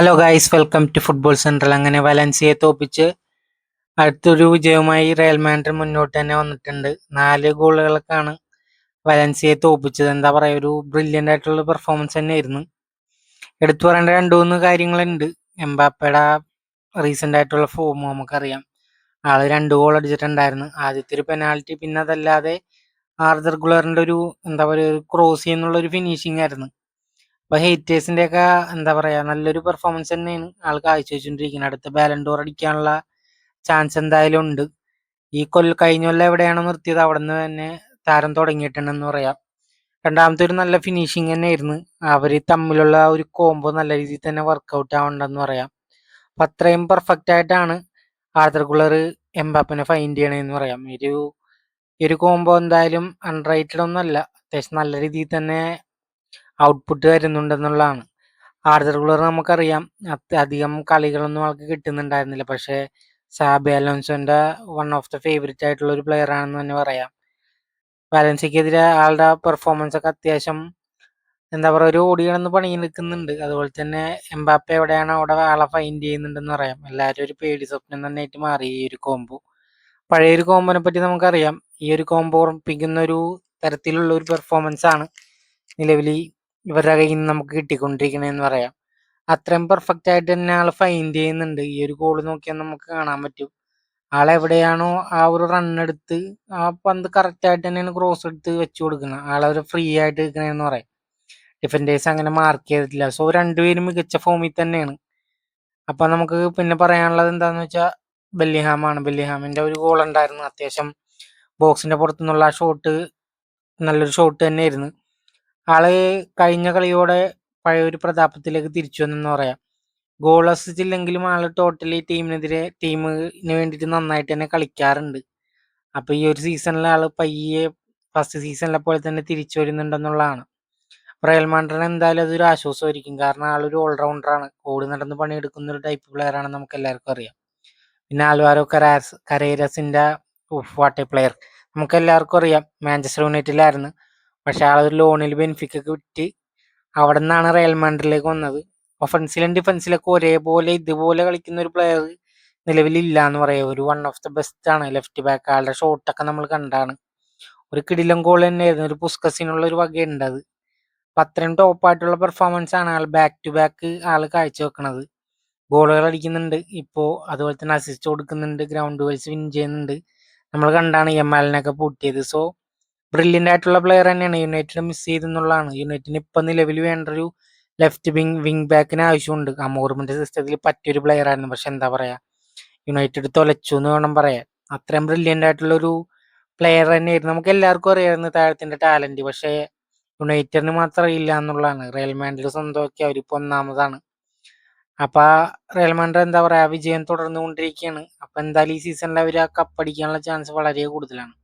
Hello guys welcome to football central അങ്ങനെ വലൻസിയെ തോപ്പിച്ച് അടുത്തൊരു വിജയവുമായി റയൽ മാൻഡ്രിഡ് മുന്നോട്ട് തന്നെ വന്നിട്ടുണ്ട്. നാല് ഗോളുകൾക്കാണ് വലൻസിയെ തോപ്പിച്ചത്. എന്താ പറയുക ഒരു ബ്രില്യന്റ് ആയിട്ടുള്ള പെർഫോമൻസ് തന്നെ ആയിരുന്നു എടുത്തു പറയേണ്ട രണ്ട് മൂന്ന് കാര്യങ്ങളുണ്ട്. എംബാപ്പയുടെ റീസെന്റ് ആയിട്ടുള്ള ഫോം നമുക്കറിയാം. ആൾ രണ്ട് ഗോൾ അടിച്ചിട്ടുണ്ടായിരുന്നു. ആദ്യത്തെ ഒരു പെനാൽറ്റി പിന്നെ അതല്ലാതെ ആർദർ ഗുളറിന്റെ ഒരു എന്താ പറയുക ഒരു ക്രോസ് ചെയ്യുന്നുള്ള ഒരു ഫിനിഷിംഗ് ആയിരുന്നു. അപ്പൊ ഹേറ്റേഴ്സിന്റെ ഒക്കെ എന്താ പറയാ നല്ലൊരു പെർഫോമൻസ് തന്നെയാണ് ആൾ കാഴ്ചവെച്ചുകൊണ്ടിരിക്കുന്നത് അടുത്ത ബാലൻഡോർ അടിക്കാനുള്ള ചാൻസ് എന്തായാലും ഉണ്ട്. ഈ കൊല്ല കഴിഞ്ഞ കൊല്ലം എവിടെയാണോ നിർത്തിയത് അവിടെ നിന്ന് തന്നെ താരം തുടങ്ങിയിട്ടുണ്ടെന്ന് പറയാം. രണ്ടാമത്തെ ഒരു നല്ല ഫിനിഷിങ് തന്നെയായിരുന്നു. അവർ തമ്മിലുള്ള ഒരു കോംബോ നല്ല രീതിയിൽ തന്നെ വർക്കൗട്ട് ആവണ്ടെന്ന് പറയാം. അപ്പൊ അത്രയും പെർഫെക്റ്റ് ആയിട്ടാണ് ആർദർ കുളർ എംബാപ്പിനെ ഫൈൻഡ് ചെയ്യണതെന്ന് പറയാം. ഒരു ഒരു കോംബോ എന്തായാലും അൺറൈറ്റഡ് ഒന്നല്ല അത്യാവശ്യം നല്ല രീതിയിൽ തന്നെ ഔട്ട്പുട്ട് വരുന്നുണ്ടെന്നുള്ളതാണ്. ആർദർ കുളർ നമുക്കറിയാം. അധികം കളികളൊന്നും ആൾക്ക് കിട്ടുന്നുണ്ടായിരുന്നില്ല. പക്ഷേ സാബി അലോൻസോന്റെ വൺ ഓഫ് ദ ഫേവറേറ്റ് ആയിട്ടുള്ള ഒരു പ്ലെയർ ആണെന്ന് തന്നെ പറയാം. വാലൻസിക്കെതിരെ ആളുടെ പെർഫോമൻസ് ഒക്കെ അത്യാവശ്യം എന്താ പറയുക ഒരു ഓടികളെന്ന് പണി നിൽക്കുന്നുണ്ട്. അതുപോലെ തന്നെ എംബാപ്പ എവിടെയാണ് അവിടെ ആളെ ഫൈൻഡ് ചെയ്യുന്നുണ്ടെന്ന് പറയാം. എല്ലാവരും ഒരു പേടി സ്വപ്നം തന്നെ ആയിട്ട് മാറി ഈ ഒരു കോംബോ പഴയ ഒരു കോംബോനെ പറ്റി നമുക്കറിയാം. ഈ ഒരു കോംബോ ഓർമ്മിപ്പിക്കുന്ന ഒരു തരത്തിലുള്ള ഒരു പെർഫോമൻസ് ആണ് നിലവിൽ ഇവരുടെ കയ്യിൽ നിന്ന് നമുക്ക് കിട്ടിക്കൊണ്ടിരിക്കണേന്ന് പറയാം. അത്രയും പെർഫെക്റ്റ് ആയിട്ട് തന്നെ ആൾ ഫൈൻഡ് ചെയ്യുന്നുണ്ട്. ഈ ഒരു ഗോൾ നോക്കിയാൽ നമുക്ക് കാണാൻ പറ്റും. ആളെവിടെയാണോ ആ ഒരു റൺ എടുത്ത് ആ പന്ത് കറക്റ്റ് ആയിട്ട് തന്നെയാണ് ക്രോസ് എടുത്ത് വെച്ച് കൊടുക്കുന്നത് ആളവർ ഫ്രീ ആയിട്ട് നിൽക്കണേന്ന് പറയാം. ഡിഫൻഡേഴ്സ് അങ്ങനെ മാർക്ക് ചെയ്തിട്ടില്ല. സോ രണ്ടുപേരും മികച്ച ഫോമിൽ തന്നെയാണ്. അപ്പൊ നമുക്ക് പിന്നെ പറയാനുള്ളത് എന്താന്ന് വെച്ചാൽ ബെല്ലിഹാമാണ് ബെല്ലിഹാമിന്റെ ഒരു ഗോൾ ഉണ്ടായിരുന്നു. അത്യാവശ്യം ബോക്സിന്റെ പുറത്തുനിന്നുള്ള ആ ഷോട്ട് നല്ലൊരു ഷോട്ട് തന്നെയായിരുന്നു. ആൾ കഴിഞ്ഞ കളിയോടെ പഴയ ഒരു പ്രതാപത്തിലേക്ക് തിരിച്ചു വന്നെന്ന് പറയാം. ഗോൾ അസിച്ചില്ലെങ്കിലും ആൾ ടോട്ടലി ടീമിനെതിരെ ടീമിന് വേണ്ടിയിട്ട് നന്നായിട്ട് തന്നെ കളിക്കാറുണ്ട്. അപ്പൊ ഈ ഒരു സീസണിൽ ആൾ പയ്യെ ഫസ്റ്റ് സീസണിലെ പോലെ തന്നെ തിരിച്ചു വരുന്നുണ്ടെന്നുള്ളതാണ്. റയൽ മാൻഡ്രൻ എന്തായാലും അതൊരു ആശ്വാസമായിരിക്കും. കാരണം ആളൊരു ഓൾറൗണ്ടറാണ് ഓടി നടന്ന് പണിയെടുക്കുന്ന ഒരു ടൈപ്പ് പ്ലെയർ ആണ് നമുക്ക് എല്ലാവർക്കും അറിയാം. പിന്നെ ആൽവാരോ കരാസ് കരേരസിന്റെ വാട്ടെ പ്ലെയർ നമുക്ക് എല്ലാവർക്കും അറിയാം. മാഞ്ചസ്റ്റർ യുണൈറ്റഡിലായിരുന്നു. പക്ഷെ ആളൊരു ലോണിൽ ബെനിഫിക്കൊക്കെ വിറ്റ് അവിടെ നിന്നാണ് റയൽ മാൻഡ്രിലേക്ക് വന്നത് ഒഫൻസിലും ഡിഫൻസിലൊക്കെ ഒരേപോലെ ഇതുപോലെ കളിക്കുന്ന ഒരു പ്ലെയർ നിലവിലില്ല എന്ന് പറയാം. ഒരു വൺ ഓഫ് ദ ബെസ്റ്റ് ആണ്. ലെഫ്റ്റ് ബാക്ക് ആളുടെ ഷോട്ടൊക്കെ നമ്മൾ കണ്ടാണ്. ഒരു കിടിലം ഗോൾ തന്നെയായിരുന്നു. ഒരു പുസ്കസിനുള്ള ഒരു വകയുണ്ട് അത്. അപ്പം അത്രയും ടോപ്പായിട്ടുള്ള പെർഫോമൻസ് ആണ് ആൾ ബാക്ക് ടു ബാക്ക് ആൾ കാഴ്ചവെക്കണത് ഗോളുകൾ അടിക്കുന്നുണ്ട്. ഇപ്പോൾ അതുപോലെ തന്നെ അസിസ്റ്റ് കൊടുക്കുന്നുണ്ട്. ഗ്രൗണ്ട് വൈസ് വിൻ ചെയ്യുന്നുണ്ട്. നമ്മൾ കണ്ടാണ് എം എല്ലിനൊക്കെ പൂട്ടിയത്. സോ ബ്രില്യന്റ് ആയിട്ടുള്ള പ്ലെയർ തന്നെയാണ്. യുണൈറ്റഡ് മിസ് ചെയ്തെന്നുള്ളതാണ്. യുണൈറ്റഡിന് ഇപ്പം നിലവിൽ വേണ്ട ഒരു ലെഫ്റ്റ് വിങ് വിങ് ബാക്കിന് ആവശ്യമുണ്ട്. അമോർമിന്റെ സിസ്റ്റത്തിൽ പറ്റിയൊരു പ്ലെയർ ആയിരുന്നു. പക്ഷെ എന്താ പറയാ? യുണൈറ്റഡ് തൊലച്ചു എന്ന് വേണം പറയാൻ. അത്രയും ബ്രില്യന്റ് ആയിട്ടുള്ള ഒരു പ്ലെയർ തന്നെയായിരുന്നു. നമുക്ക് എല്ലാവർക്കും അറിയാവുന്ന താഴത്തിന്റെ ടാലന്റ് പക്ഷേ യുണൈറ്റഡിന് മാത്രം അറിയില്ല എന്നുള്ളതാണ്. റയൽ മാൻഡ്രിഡ് സ്വന്തമാക്കി അവരിപ്പോ ഒന്നാമതാണ്. അപ്പൊ റയൽ മാൻഡ്രിഡ് എന്താ പറയാ? വിജയം തുടർന്നുകൊണ്ടിരിക്കുകയാണ്. അപ്പൊ എന്തായാലും ഈ സീസണിൽ അവർ ആ കപ്പടിക്കാനുള്ള ചാൻസ് വളരെ കൂടുതലാണ്.